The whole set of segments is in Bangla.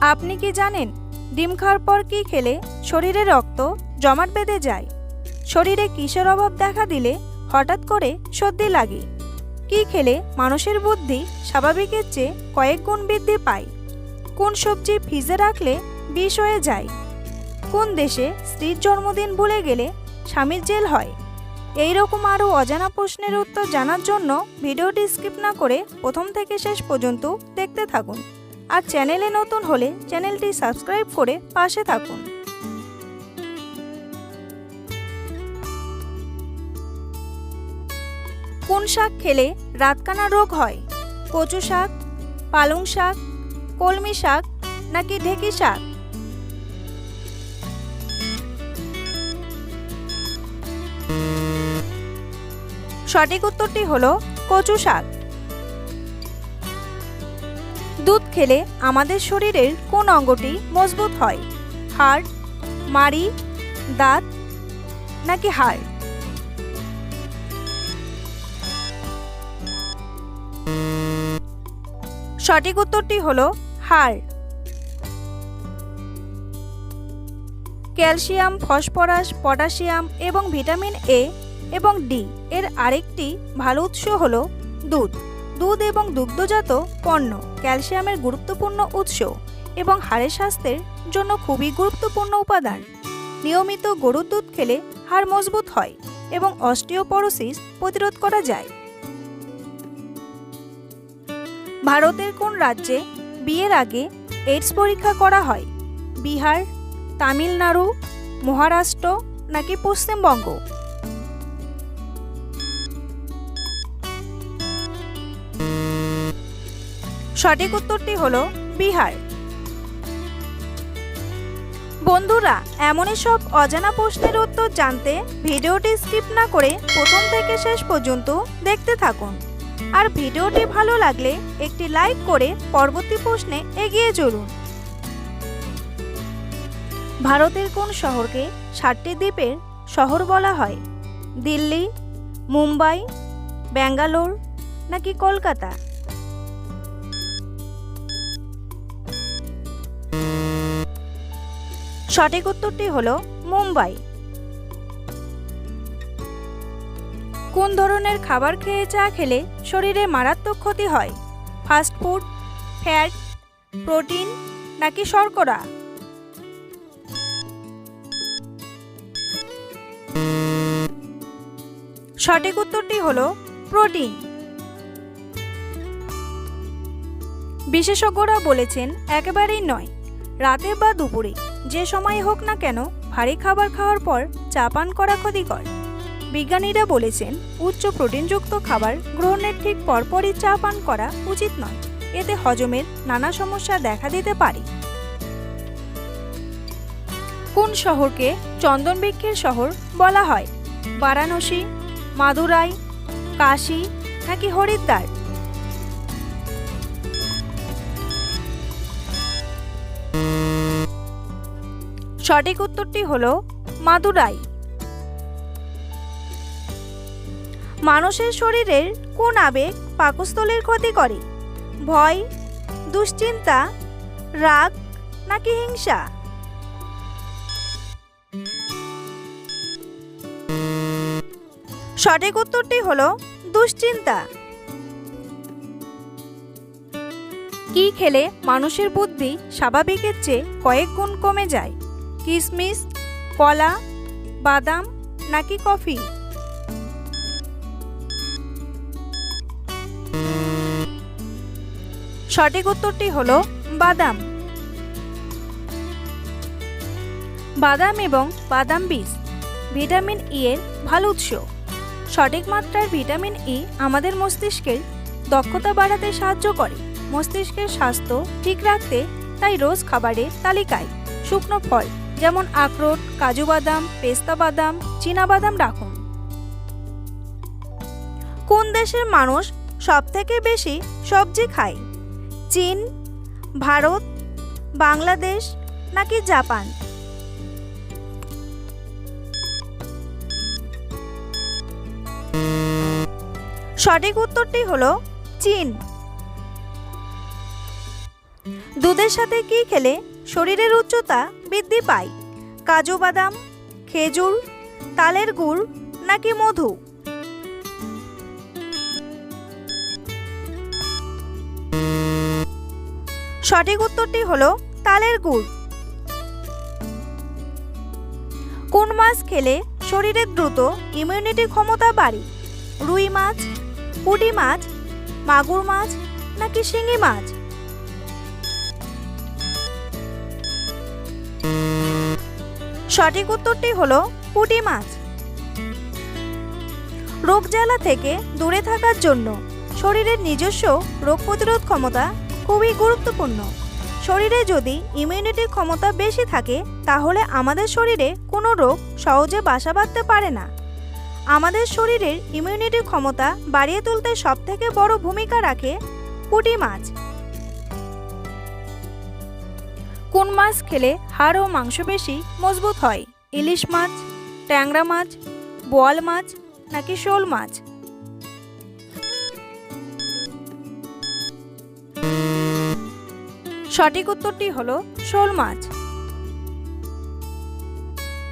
আপনি কি জানেন ডিম খাওয়ার পর কি খেলে শরীরে রক্ত, জমাট বেঁধে যায়? শরীরে কিসের অভাব দেখা দিলে হঠাৎ করে সর্দি লাগে? কি খেলে মানুষের বুদ্ধি স্বাভাবিকের চেয়ে কয়েক গুণ বৃদ্ধি পায়? কোন সবজি ফ্রিজে রাখলে বিষ হয়ে যায়? কোন দেশে স্ত্রীর জন্মদিন ভুলে গেলে স্বামীর জেল হয়? এই রকম আরও অজানা প্রশ্নের উত্তর জানার জন্য ভিডিওটি স্কিপ না করে প্রথম থেকে শেষ পর্যন্ত দেখতে থাকুন। আর চ্যানেলে নতুন হলে চ্যানেলটি সাবস্ক্রাইব করে পাশে থাকুন। কোন শাক খেলে রাতকানা রোগ হয়? কচু শাক, পালং শাক, কলমি শাক নাকি ঢেকি শাক? সঠিক উত্তরটি হলো কচু শাক। দুধ খেলে আমাদের শরীরের কোন অঙ্গটি মজবুত হয়? হাড়, মাড়ি, দাঁত নাকি হাড়? সঠিক উত্তরটি হলো হাড়। ক্যালসিয়াম, ফসফরাস, পটাশিয়াম এবং ভিটামিন এ এবং ডি এর আরেকটি ভালো উৎস হল দুধ। দুধ এবং দুগ্ধজাত পণ্য ক্যালসিয়ামের গুরুত্বপূর্ণ উৎস এবং হাড়ের স্বাস্থ্যের জন্য খুবই গুরুত্বপূর্ণ উপাদান। নিয়মিত গরুর দুধ খেলে হাড় মজবুত হয় এবং অস্টিওপরোসিস প্রতিরোধ করা যায়। ভারতের কোন রাজ্যে বিয়ের আগে এইডস পরীক্ষা করা হয়? বিহার, তামিলনাড়ু, মহারাষ্ট্র নাকি পশ্চিমবঙ্গ? সঠিক উত্তরটি হলো বিহার। বন্ধুরা, এমনই সব অজানা প্রশ্নের উত্তর জানতে ভিডিওটি স্কিপ না করে প্রথম থেকে শেষ পর্যন্ত দেখতে থাকুন। আর ভিডিওটি ভালো লাগলে একটি লাইক করে পরবর্তী প্রশ্নে এগিয়ে চলুন। ভারতের কোন শহরকে ষাটটি দ্বীপের শহর বলা হয়? দিল্লি, মুম্বাই, ব্যাঙ্গালোর নাকি কলকাতা? সঠিক উত্তরটি হলো মুম্বাই। কোন ধরনের খাবার খেয়ে চা খেলে শরীরে মারাত্মক ক্ষতি হয়? ফাস্ট ফুড, ফ্যাট, প্রোটিন নাকি শর্করা? সঠিক উত্তরটি হলো প্রোটিন। বিশেষজ্ঞরা বলেছেন, একেবারেই নয়, রাতে বা দুপুরে। যে সময় হোক না কেন, ভারী খাবার খাওয়ার পর চা পান করা ক্ষতিকর। বিজ্ঞানীরা বলেছেন, উচ্চ প্রোটিনযুক্ত খাবার গ্রহণের ঠিক পরপরই চা পান করা উচিত নয়। এতে হজমের নানা সমস্যা দেখা দিতে পারে। কোন শহরকে চন্দন বৃক্ষের শহর বলা হয়? বারাণসী, মাদুরাই, কাশী নাকি হরিদ্বার? সঠিক উত্তরটি হল মাদুরাই। মানুষের শরীরের কোন আবেগ পাকস্থলীর ক্ষতি করে? ভয়, দুশ্চিন্তা, রাগ নাকি হিংসা? সঠিক উত্তরটি হল দুশ্চিন্তা। কি খেলে মানুষের বুদ্ধি স্বাভাবিকের চেয়ে কয়েক গুণ কমে যায়? কিশমিশ কলা, বাদাম নাকি কফি? সঠিক উত্তরটি হলো বাদাম। বাদাম এবং বাদাম বীজ, ভিটামিন ই এর ভালো উৎস। সঠিক মাত্রার ভিটামিন ই আমাদের মস্তিষ্কের দক্ষতা বাড়াতে সাহায্য করে। মস্তিষ্কের স্বাস্থ্য ঠিক রাখতে তাই রোজ খাবারের তালিকায় শুকনো ফল যেমন আখরোট, কাজু বাদাম, পেস্তা বাদাম বাদাম রাখুন কোন দেশের মানুষ সবথেকে বেশি সবজি খায়? চীন, ভারত, বাংলাদেশ নাকি জাপান? সঠিক উত্তরটি হলো চীন। দুধের সাথে কি খেলে শরীরের উচ্চতা বৃদ্ধি পায়। কাজু বাদাম, খেজুর, তালের গুড় নাকি মধু? সঠিক উত্তরটি হলো তালের গুড়। কোন মাছ খেলে শরীরের দ্রুত ইমিউনিটি ক্ষমতা বাড়ে? রুই মাছ, পুঁটি মাছ, মাগুর মাছ নাকি শিঙি মাছ? সঠিক উত্তরটি হলো পুঁটি মাছ। রোগ জ্বালা থেকে দূরে থাকার জন্য শরীরের নিজস্ব রোগ প্রতিরোধ ক্ষমতা খুবই গুরুত্বপূর্ণ। শরীরে যদি ইমিউনিটির ক্ষমতা বেশি থাকে, তাহলে আমাদের শরীরে কোনো রোগ সহজে বাসা বাঁধতে পারে না। আমাদের শরীরের ইমিউনিটির ক্ষমতা বাড়িয়ে তুলতে সবথেকে বড় ভূমিকা রাখে পুঁটি মাছ। কোন মাছ খেলে হাড় ও মাংস বেশি মজবুত হয়? ইলিশ মাছ, ট্যাংরা মাছ, বোয়াল মাছ নাকি শোল মাছ? সঠিক উত্তরটি হলো শোল মাছ।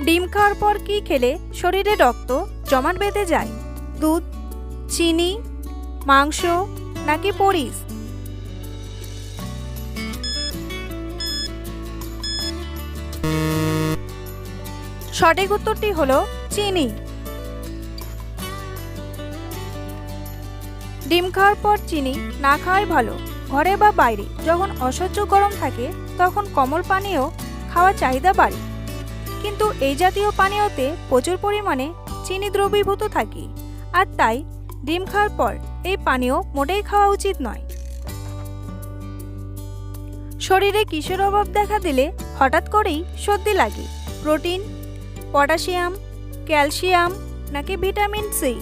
ডিম খাওয়ার পর কি খেলে শরীরে রক্ত, জমাট বেঁধে যায়? দুধ, চিনি, মাংস নাকি পরিস? সঠিক উত্তরটি হলো চিনি। ডিম খাওয়ার পর চিনি না খাওয়াই ভালো। ঘরে বা বাইরে যখন অসহ্য গরম থাকে, তখন কমল পানীয় খাওয়ার চাহিদা বাড়ে। কিন্তু এই জাতীয় পানীয়তে প্রচুর পরিমাণে চিনি দ্রবীভূত থাকে। আর তাই ডিম খাওয়ার পর এই পানীয় মোটেই খাওয়া উচিত নয়। শরীরে কিসের অভাব দেখা দিলে হঠাৎ করেই সর্দি লাগে, প্রোটিন পটাশিয়াম, ক্যালসিয়াম নাকি ভিটামিন সি?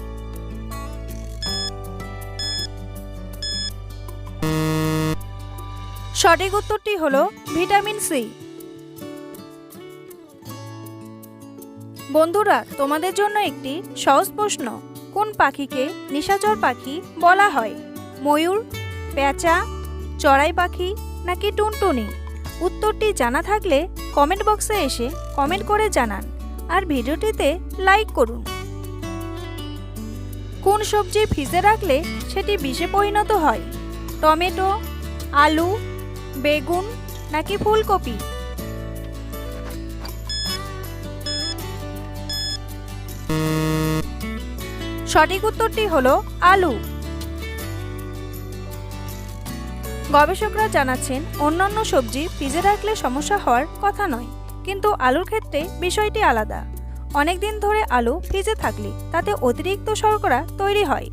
সঠিক উত্তরটি হলো ভিটামিন সি। বন্ধুরা, তোমাদের জন্য একটি সহজ প্রশ্ন। কোন পাখিকে নিশাচর পাখি বলা হয়? ময়ূর পেঁচা চড়াই পাখি নাকি টুনটুনি? উত্তরটি জানা থাকলে কমেন্ট বক্সে এসে কমেন্ট করে জানান। আর ভিডিওটিতে লাইক করুন। কোন সবজি ফ্রিজে রাখলে সেটি বিষে পরিণত হয়? টমেটো, আলু, বেগুন নাকি ফুলকপি? সঠিক উত্তরটি হলো আলু। গবেষকরা জানাচ্ছেন, অন্যান্য সবজি ফ্রিজে রাখলে সমস্যা হওয়ার কথা নয়। কিন্তু আলুর ক্ষেত্রে বিষয়টি আলাদা। অনেক দিন ধরে আলু ফ্রিজে থাকলে তাতে অতিরিক্ত শর্করা তৈরি হয়।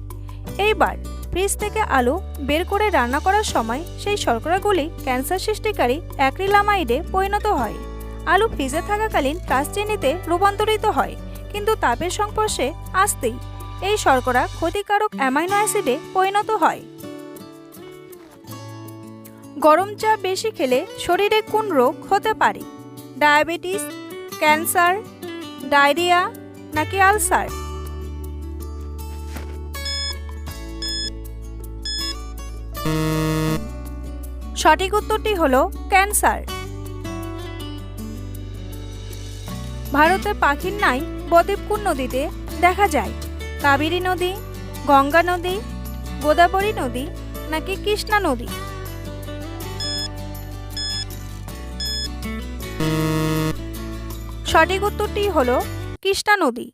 এইবার ফ্রিজ থেকে আলু বের করে রান্না করার সময় সেই শর্করাগুলি ক্যান্সার সৃষ্টিকারী অ্যাক্রিলামাইডে পরিণত হয়। আলু ফ্রিজে থাকাকালীন কাশচিনিতে রূপান্তরিত হয়, কিন্তু তাপের সংস্পর্শে আসতেই এই শর্করা ক্ষতিকারক অ্যামাইনো অ্যাসিডে পরিণত হয়। গরম চা বেশি খেলে শরীরে কোন রোগ হতে পারে? ডায়াবেটিস, ক্যান্সার, ডায়রিয়া নাকি আলসার? সঠিক উত্তরটি হলো ক্যান্সার। ভারতে পাখির নাই বদ্বীপকুর নদীতে দেখা যায়। কাবেরী নদী, গঙ্গা নদী, গোদাবরী নদী নাকি কৃষ্ণা নদী? সঠিক উত্তরটি হল কৃষ্ণা নদী।